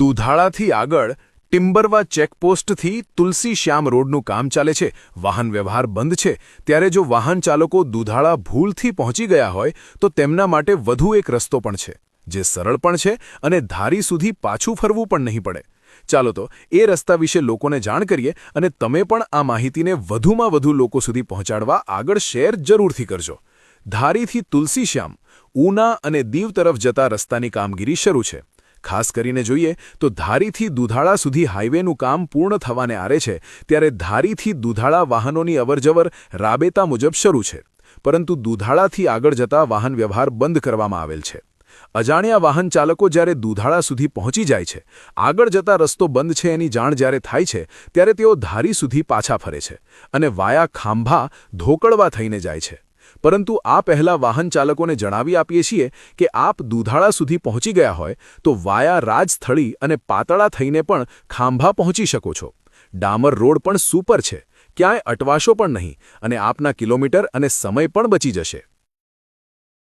દુધાળાથી આગળ ટિમ્બરવા ચેકપોસ્ટથી તુલસી શ્યામ રોડનું કામ ચાલે છે. વાહન વ્યવહાર બંધ છે. ત્યારે જો વાહન ચાલકો દુધાળા ભૂલથી પહોંચી ગયા હોય, તો તેમના માટે વધુ એક રસ્તો પણ છે, જે સરળ પણ છે અને ધારી સુધી પાછું ફરવું પણ નહીં પડે. ચાલો તો એ રસ્તા વિશે લોકોને જાણ કરીએ અને તમે પણ આ માહિતીને વધુમાં વધુ લોકો સુધી પહોંચાડવા આગળ શેર જરૂરથી કરજો. ધારીથી તુલસી શ્યામ, ઉના અને દીવ તરફ જતા રસ્તાની કામગીરી શરૂ છે. ખાસ કરીને જોઈએ તો ધારીથી દુધાળા સુધી હાઇવેનું કામ પૂર્ણ થવાને આરે છે, ત્યારે ધારીથી દુધાળા વાહનોની અવરજવર રાબેતા મુજબ શરૂ છે. પરંતુ દુધાળાથી આગળ જતા વાહન વ્યવહાર બંધ કરવામાં આવેલ છે. અજાણ્યા વાહન ચાલકો જ્યારે દુધાળા સુધી પહોંચી જાય છે, આગળ જતા રસ્તો બંધ છે એની જાણ જ્યારે થાય છે, ત્યારે તેઓ ધારી સુધી પાછા ફરે છે અને વાયા ખાંભા ધોકળવા થઈને જાય છે. પરંતુ આ પહેલા વાહન ચાલકોને જણાવી આપીએ છીએ કે આપ દુધાળા સુધી પહોંચી ગયા હોય તો વાયા રાજસ્થળી અને પાતળા થઈને પણ ખાંભા પહોંચી શકો છો. ડામર રોડ પણ સુપર છે. ક્યાંય અટવાશો પણ નહીં અને આપના કિલોમીટર અને સમય પણ બચી જશે.